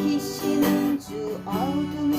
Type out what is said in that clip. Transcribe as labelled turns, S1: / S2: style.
S1: 밝히시는 주 어둠